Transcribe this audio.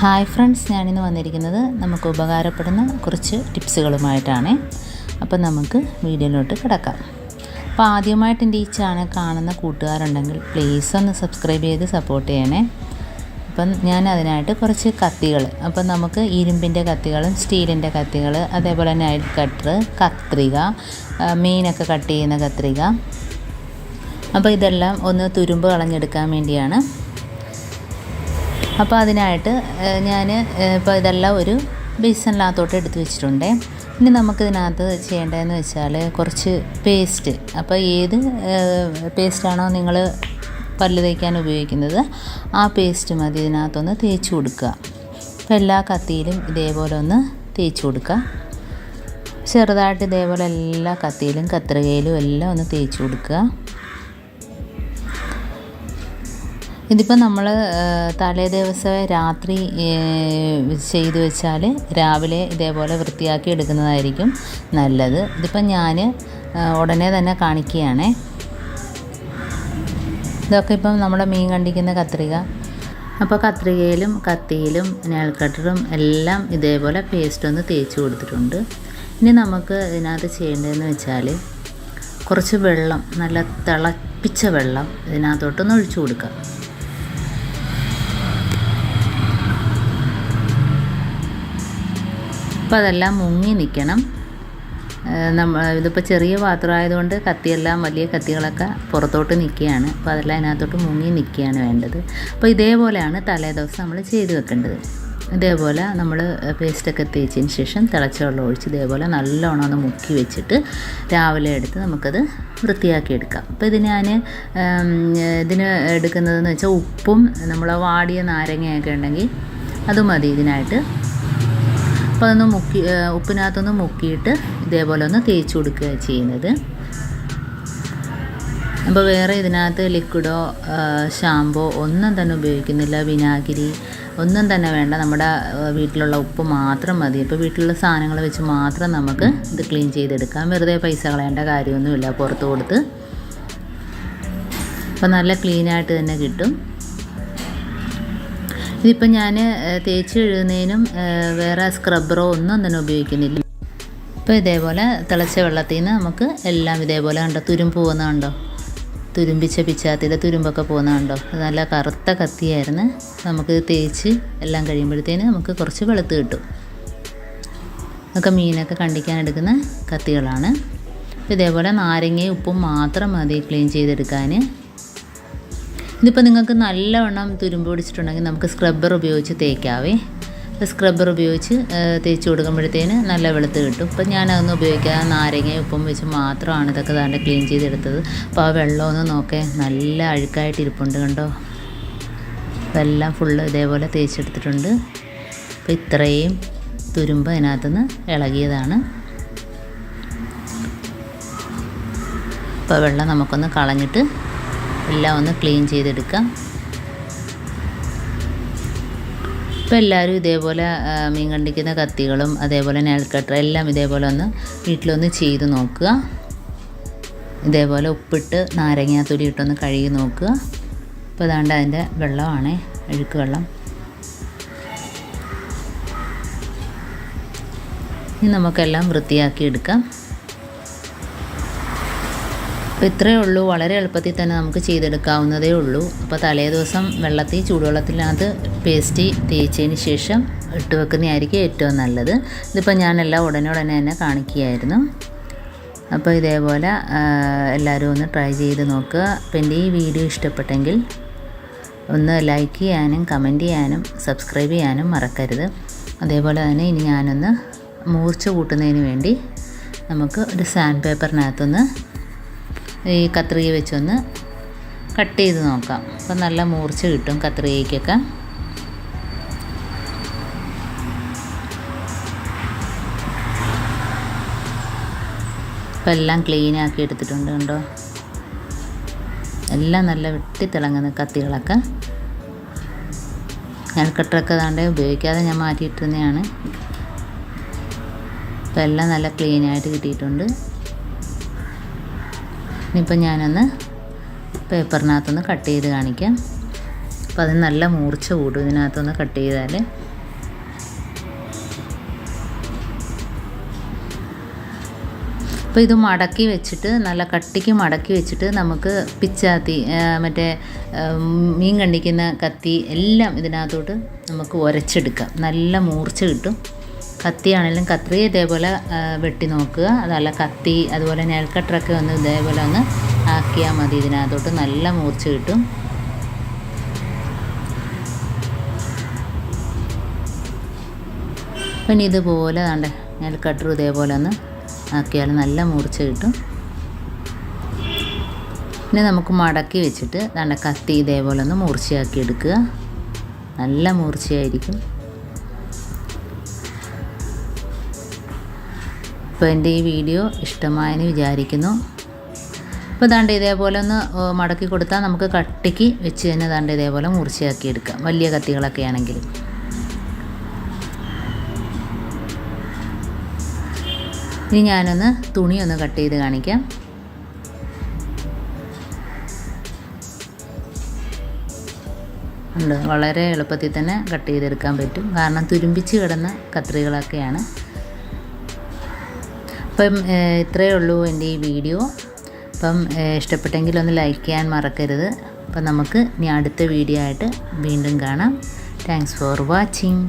Hi friends ഞാനിന്ന് വന്നിരിക്കുന്നത് നമുക്ക് ഉപകാരപ്പെടുന്ന കുറച്ച് ടിപ്സുകളുമായിട്ടാണ്. അപ്പം നമുക്ക് വീഡിയോയിലോട്ട് കിടക്കാം. അപ്പോൾ ആദ്യമായിട്ട് എന്റെ ഈ ചാനൽ കാണുന്ന കൂട്ടുകാരുണ്ടെങ്കിൽ പ്ലീസ് ഒന്ന് സബ്സ്ക്രൈബ് ചെയ്ത് സപ്പോർട്ട് ചെയ്യണേ. അപ്പം ഞാൻ അതിനായിട്ട് കുറച്ച് കത്തികൾ അപ്പം നമുക്ക് ഇരുമ്പിന്റെ കത്തികളും സ്റ്റീലിന്റെ കത്തികൾ അതേപോലെ നൈറ്റ് കട്ടർ കത്രിക മീനൊക്കെ കട്ട് ചെയ്യുന്ന കത്രിക. അപ്പോൾ ഇതെല്ലാം ഒന്ന് തുരുമ്പ് കളഞ്ഞെടുക്കാൻ വേണ്ടിയാണ് അപ്പോൾ അതിനായിട്ട് ഞാൻ ഇപ്പോൾ ഇതെല്ലാം ഒരു ബേസണിനകത്തോട്ട് എടുത്ത് വെച്ചിട്ടുണ്ട്. ഇനി നമുക്കിതിനകത്ത് ചെയ്യേണ്ടതെന്ന് വെച്ചാൽ കുറച്ച് പേസ്റ്റ്. അപ്പോൾ ഏത് പേസ്റ്റാണോ നിങ്ങൾ പല്ല് തേക്കാൻ ഉപയോഗിക്കുന്നത് ആ പേസ്റ്റ് മതി ഇതിനകത്തൊന്ന് തേച്ച് കൊടുക്കുക. അപ്പോൾ എല്ലാ കത്തിയിലും ഇതേപോലെ ഒന്ന് തേച്ച് കൊടുക്കുക. ചെറുതായിട്ട് ഇതേപോലെ എല്ലാ കത്തിയിലും കത്രികയിലും എല്ലാം ഒന്ന് തേച്ച് കൊടുക്കുക. ഇതിപ്പോൾ നമ്മൾ തലേ ദിവസം രാത്രി ചെയ്ത് വെച്ചാൽ രാവിലെ ഇതേപോലെ വൃത്തിയാക്കി എടുക്കുന്നതായിരിക്കും നല്ലത്. ഇതിപ്പോൾ ഞാൻ ഉടനെ തന്നെ കാണിക്കുകയാണേ. ഇതൊക്കെ ഇപ്പം നമ്മുടെ മീൻ കണ്ടിക്കുന്ന കത്രിക. അപ്പോൾ കത്രികയിലും കത്തിയിലും നെയിൽ കട്ടറും എല്ലാം ഇതേപോലെ പേസ്റ്റ് ഒന്ന് തേച്ച് കൊടുത്തിട്ടുണ്ട്. ഇനി നമുക്ക് ഇതിനകത്ത് ചെയ്യേണ്ടതെന്ന് വെച്ചാൽ കുറച്ച് വെള്ളം നല്ല തിളപ്പിച്ച വെള്ളം ഇതിനകത്തോട്ടൊന്ന് ഒഴിച്ചു കൊടുക്കുക. അപ്പോൾ അതെല്ലാം മുങ്ങി നിൽക്കണം നമ്മൾ ഇതിപ്പോൾ ചെറിയ പാത്രമായതുകൊണ്ട് കത്തിയെല്ലാം വലിയ കത്തികളൊക്കെ പുറത്തോട്ട് നിൽക്കുകയാണ്. അപ്പോൾ അതെല്ലാം അതിനകത്തോട്ട് മുങ്ങി നിൽക്കുകയാണ് വേണ്ടത്. അപ്പോൾ ഇതേപോലെയാണ് തലേ ദിവസം നമ്മൾ ചെയ്ത് വെക്കേണ്ടത്. ഇതേപോലെ നമ്മൾ പേസ്റ്റൊക്കെ തേച്ചതിന് ശേഷം തിളച്ച വെള്ളം ഒഴിച്ച് ഇതേപോലെ നല്ലോണം ഒന്ന് മുക്കി വെച്ചിട്ട് രാവിലെ എടുത്ത് നമുക്കത് വൃത്തിയാക്കി എടുക്കാം. അപ്പോൾ ഇത് ഞാൻ ഇതിന് എടുക്കുന്നതെന്ന് വെച്ചാൽ ഉപ്പും നമ്മൾ വാടിയ നാരങ്ങയൊക്കെ ഉണ്ടെങ്കിൽ അത് മതി ഇതിനായിട്ട്. അപ്പോൾ അതൊന്ന് മുക്കി ഉപ്പിനകത്തൊന്ന് മുക്കിയിട്ട് ഇതേപോലെ ഒന്ന് തേച്ച് കൊടുക്കുക ചെയ്യുന്നത്. അപ്പോൾ വേറെ ഇതിനകത്ത് ലിക്വിഡോ ഷാമ്പോ ഒന്നും തന്നെ ഉപയോഗിക്കുന്നില്ല. വിനാഗിരി ഒന്നും തന്നെ വേണ്ട. നമ്മുടെ വീട്ടിലുള്ള ഉപ്പ് മാത്രം മതി. ഇപ്പോൾ വീട്ടിലുള്ള സാധനങ്ങൾ വെച്ച് മാത്രം നമുക്ക് ഇത് ക്ലീൻ ചെയ്തെടുക്കാം. വെറുതെ പൈസ കളയേണ്ട കാര്യമൊന്നുമില്ല. പുറത്ത് കൊടുത്ത്. അപ്പോൾ നല്ല ക്ലീനായിട്ട് തന്നെ കിട്ടും. ഇതിപ്പോൾ ഞാൻ തേച്ച് കഴുകുന്നതിനും വേറെ സ്ക്രബ്ബറോ ഒന്നും തന്നെ ഉപയോഗിക്കുന്നില്ല. ഇപ്പോൾ ഇതേപോലെ തിളച്ച വെള്ളത്തിൽ നിന്ന് നമുക്ക് എല്ലാം ഇതേപോലെ കണ്ടോ? തുരുമ്പ് പോകുന്ന കണ്ടോ? തുരുമ്പിച്ച പിച്ചാത്തിയുടെ തുരുമ്പൊക്കെ പോകുന്ന കണ്ടോ? നല്ല കറുത്ത കത്തിയായിരുന്നു. നമുക്ക് തേച്ച് എല്ലാം കഴിയുമ്പോഴത്തേന് നമുക്ക് കുറച്ച് വെളുത്ത് കിട്ടും. ഒക്കെ മീനൊക്കെ കണ്ടിക്കാൻ എടുക്കുന്ന കത്തികളാണ്. ഇതേപോലെ നാരങ്ങയും ഉപ്പും മാത്രം മതി ക്ലീൻ ചെയ്തെടുക്കാൻ ഇതിപ്പോൾ നിങ്ങൾക്ക് നല്ലവണ്ണം തുരുമ്പ് പിടിച്ചിട്ടുണ്ടെങ്കിൽ നമുക്ക് സ്ക്രബ്ബർ ഉപയോഗിച്ച് തേക്കാവേ. സ്ക്രബ്ബർ ഉപയോഗിച്ച് തേച്ച് കൊടുക്കുമ്പോഴത്തേന് നല്ല വെളുത്ത് കിട്ടും. ഇപ്പം ഞാനതൊന്നും ഉപയോഗിക്കാതെ നാരങ്ങയും ഉപ്പും വെച്ച് മാത്രമാണ് ഇതൊക്കെ താണ്ട് ക്ലീൻ ചെയ്തെടുത്തത്. അപ്പോൾ ആ വെള്ളമൊന്ന് നോക്കേ നല്ല അഴുക്കായിട്ട് ഇരിപ്പുണ്ട് കണ്ടോ? ഇതെല്ലാം ഫുള്ള് ഇതേപോലെ തേച്ചെടുത്തിട്ടുണ്ട്. അപ്പോൾ ഇത്രയും തുരുമ്പ് അതിനകത്തുനിന്ന് ഇളകിയതാണ്. അപ്പോൾ വെള്ളം നമുക്കൊന്ന് കളഞ്ഞിട്ട് എല്ലാം ഒന്ന് ക്ലീൻ ചെയ്തെടുക്കാം. ഇപ്പോൾ എല്ലാവരും ഇതേപോലെ മീൻ കണ്ടിക്കുന്ന കത്തികളും അതേപോലെ നെൽ കട്ടർ എല്ലാം ഇതേപോലെ ഒന്ന് വീട്ടിലൊന്ന് ചെയ്ത് നോക്കുക. ഇതേപോലെ ഉപ്പിട്ട് നാരങ്ങാത്തൊലി ഇട്ടൊന്ന് കഴുകി നോക്കുക. ഇപ്പോൾ അതാണ്ട് അതിന്റെ വെള്ളമാണ് അഴുക്ക് വെള്ളം. ഇനി നമുക്കെല്ലാം വൃത്തിയാക്കി എടുക്കാം. അപ്പോൾ ഇത്രയേ ഉള്ളൂ. വളരെ എളുപ്പത്തിൽ തന്നെ നമുക്ക് ചെയ്തെടുക്കാവുന്നതേ ഉള്ളൂ. അപ്പോൾ തലേ ദിവസം വെള്ളത്തിൽ ചൂടുവെള്ളത്തിനകത്ത് പേസ്റ്റ് തേച്ചതിന് ശേഷം ഇട്ട് വെക്കുന്നതായിരിക്കും ഏറ്റവും നല്ലത്. ഇതിപ്പോൾ ഞാനെല്ലാം ഉടനെ ഉടനെ തന്നെ കാണിക്കുകയായിരുന്നു. അപ്പോൾ ഇതേപോലെ എല്ലാവരും ഒന്ന് ട്രൈ ചെയ്ത് നോക്കുക. അപ്പോൾ എന്റെ ഈ വീഡിയോ ഇഷ്ടപ്പെട്ടെങ്കിൽ ഒന്ന് ലൈക്ക് ചെയ്യാനും കമന്റ് ചെയ്യാനും സബ്സ്ക്രൈബ് ചെയ്യാനും മറക്കരുത്. അതേപോലെ തന്നെ ഇനി ഞാനൊന്ന് മൂർച്ച കൂട്ടുന്നതിന് വേണ്ടി നമുക്ക് ഒരു സാൻഡ് പേപ്പറിനകത്തൊന്ന് ഈ കത്രിക വെച്ചൊന്ന് കട്ട് ചെയ്ത് നോക്കാം. അപ്പം നല്ല മൂർച്ച കിട്ടും കത്രികയ്ക്കൊക്കെ. അപ്പം എല്ലാം ക്ലീൻ ആക്കി എടുത്തിട്ടുണ്ട് കണ്ടോ? എല്ലാം നല്ല വെട്ടിത്തിളങ്ങുന്ന കത്തികളൊക്കെ. ഞാൻ കട്ടറൊക്കെ താണ്ട് ഉപയോഗിക്കാതെ ഞാൻ മാറ്റിയിട്ടിരുന്നതാണ് അപ്പോൾ എല്ലാം നല്ല ക്ലീനായിട്ട് കിട്ടിയിട്ടുണ്ട്. ഇനിയിപ്പോൾ ഞാനൊന്ന് പേപ്പറിനകത്തൊന്ന് കട്ട് ചെയ്ത് കാണിക്കാം. അപ്പോൾ അതിന് നല്ല മൂർച്ച കൂടും ഇതിനകത്തൊന്ന് കട്ട് ചെയ്താൽ. അപ്പോൾ ഇത് മടക്കി വെച്ചിട്ട് നല്ല കട്ടിക്ക് മടക്കി വെച്ചിട്ട് നമുക്ക് പിച്ചാത്തി മറ്റേ മീൻ കണ്ടിക്കുന്ന കത്തി എല്ലാം ഇതിനകത്തോട്ട് നമുക്ക് ഉരച്ചെടുക്കാം. നല്ല മൂർച്ച കിട്ടും. കത്തിയാണെങ്കിലും കത്രി ഇതേപോലെ വെട്ടി നോക്കുക. അതല്ല കത്തി അതുപോലെ നെൽക്കട്ടറൊക്കെ ഒന്ന് ഇതേപോലെ ഒന്ന് ആക്കിയാൽ മതി. ഇതിനകത്തോട്ട് നല്ല മൂർച്ച കിട്ടും. പിന്നെ ഇതുപോലെ താണ്ടെ നെൽക്കട്ടറും ഇതേപോലെ ഒന്ന് ആക്കിയാൽ നല്ല മൂർച്ച കിട്ടും. പിന്നെ നമുക്ക് മടക്കി വെച്ചിട്ട് വേണ്ട കത്തി ഇതേപോലെ ഒന്ന് മൂർച്ചയാക്കി എടുക്കുക. നല്ല മൂർച്ചയായിരിക്കും. അപ്പോൾ എന്റെ ഈ വീഡിയോ ഇഷ്ടമായെന്ന് വിചാരിക്കുന്നു. അപ്പോൾ ദാണ്ട് ഇതേപോലെ ഒന്ന് മടക്കി കൊടുത്താൽ നമുക്ക് കട്ടിക്ക് വെച്ച് തന്നെ ദാണ്ട് ഇതേപോലെ മുറിച്ചാക്കി എടുക്കാം. വലിയ കത്തികളൊക്കെ ആണെങ്കിൽ ഇനി ഞാനൊന്ന് തുണി ഒന്ന് കട്ട് ചെയ്ത് കാണിക്കാം. ഉണ്ട്. വളരെ എളുപ്പത്തിൽ തന്നെ കട്ട് ചെയ്തെടുക്കാൻ പറ്റും. കാരണം തുരുമ്പിച്ച് കിടന്ന കത്രികളൊക്കെയാണ്. അപ്പം ഇത്രയേ ഉള്ളൂ എന്റെ ഈ വീഡിയോ. അപ്പം ഇഷ്ടപ്പെട്ടെങ്കിൽ ഒന്ന് ലൈക്ക് ചെയ്യാൻ മറക്കരുത്. അപ്പം നമുക്ക് ഇനി അടുത്ത വീഡിയോ ആയിട്ട് വീണ്ടും കാണാം. Thanks for watching.